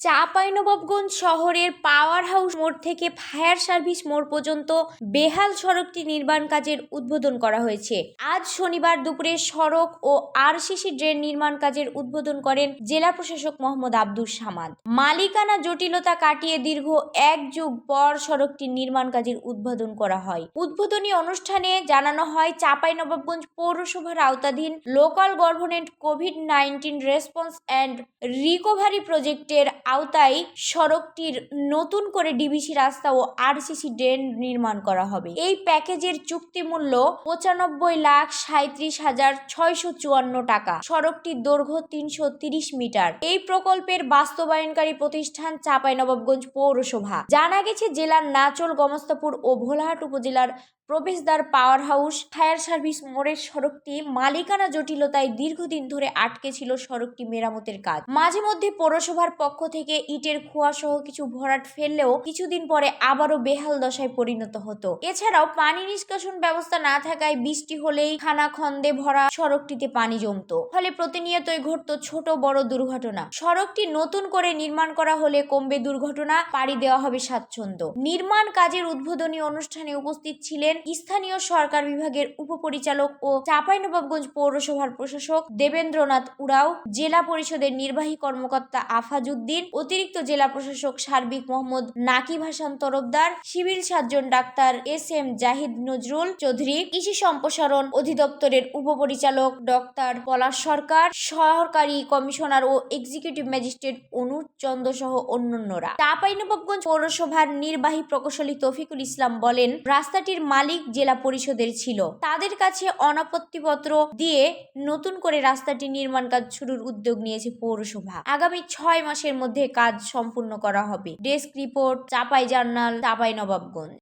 চাঁপাইনবাবগঞ্জ শহরের power house মোড় থেকে ফায়ার সার্ভিস মোড় পর্যন্ত বেহাল সড়কটি নির্মাণ কাজের উদ্বোধন করা হয়েছে। আজ শনিবার দুপুরে সড়ক ও আরসিসি ড্রেন নির্মাণ কাজের উদ্বোধন করেন জেলা প্রশাসক মোহাম্মদ আব্দুল সামাদ। মালিকানা জটিলতা কাটিয়ে দীর্ঘ এক যুগ পর সড়কটির নির্মাণ কাজের উদ্বোধন করা হয়। উদ্বোধনী অনুষ্ঠানে জানানো হয়, চাঁপাইনবাবগঞ্জ পৌরসভার আওতাধীন local government covid nineteen response and recovery প্রজেক্টের আওতায় সড়কটির নতুন করে ডিবিসি রাস্তা ও আরসিসি ড্রেন নির্মাণ করা হবে। এই প্যাকেজের চুক্তি মূল্য পঁচানব্বই লাখ সাঁত্রিশ হাজার ছয়শো চুয়ান্ন টাকা। সড়কটির দৈর্ঘ্য তিনশো তিরিশ মিটার। এই প্রকল্পের বাস্তবায়নকারী প্রতিষ্ঠান চাঁপাইনবাবগঞ্জ পৌরসভা। জানা গেছে, জেলার নাচল, গমস্তাপুর ও ভোলাহাট উপজেলার প্রবেশদ্বার পাওয়ার হাউস ফায়ার সার্ভিস মোড়ের সড়কটি মালিকানা জটিলতায় দীর্ঘদিন ধরে আটকে ছিল সড়কটি মেরামতের কাজ। মাঝে মধ্যে পৌরসভার পক্ষ থেকে ইটের খোয়া সহ কিছু ভরাট ফেললেও কিছুদিন পরে আবারও বেহাল দশায় পরিণত হতো। এছাড়াও পানি নিষ্কাশন ব্যবস্থা না থাকায় বৃষ্টি হলেই খানা খন্দে ভরা সড়কটিতে পানি জমতো। ফলে প্রতিনিয়তই ঘটত ছোট বড় দুর্ঘটনা। সড়কটি নতুন করে নির্মাণ করা হলে কমবে দুর্ঘটনা, পাড়ি দেওয়া হবে স্বাচ্ছন্দ্য। নির্মাণ কাজের উদ্বোধনী অনুষ্ঠানে উপস্থিত ছিলেন স্থানীয় সরকার বিভাগের উপপরিচালক ও চাঁপাইনবাবগঞ্জ পৌরসভার প্রশাসক দেবেন্দ্রনাথ উরাও, জেলা পরিষদের নির্বাহী কর্মকর্তা আফাজউদ্দিন, অতিরিক্ত জেলা প্রশাসক সার্বিক Mohammad Nakib Hasan Tarafdar, civil surgeon doctor S M Zahid Nazrul Chowdhury, কৃষি সম্প্রসারণ অধিদপ্তরের উপপরিচালক ডক্টর পলাশ সরকার, সহকারী কমিশনার ও এক্সিকিউটিভ ম্যাজিস্ট্রেট অনুজ চন্দ্র সহ অন্যান্যরা। চাঁপাইনবাবগঞ্জ পৌরসভার নির্বাহী প্রকৌশলী তফিকুল ইসলাম বলেন, রাস্তাটির মালিক জেলা পরিষদের ছিল। তাদের কাছে অনাপত্তিপত্র দিয়ে নতুন করে রাস্তাটি নির্মাণ কাজ শুরুর উদ্যোগ নিয়েছে পৌরসভা। আগামী ছয় মাসের মধ্যে কাজ সম্পূর্ণ করা হবে। Desk report, Chapai journal, Chapai Nawabganj.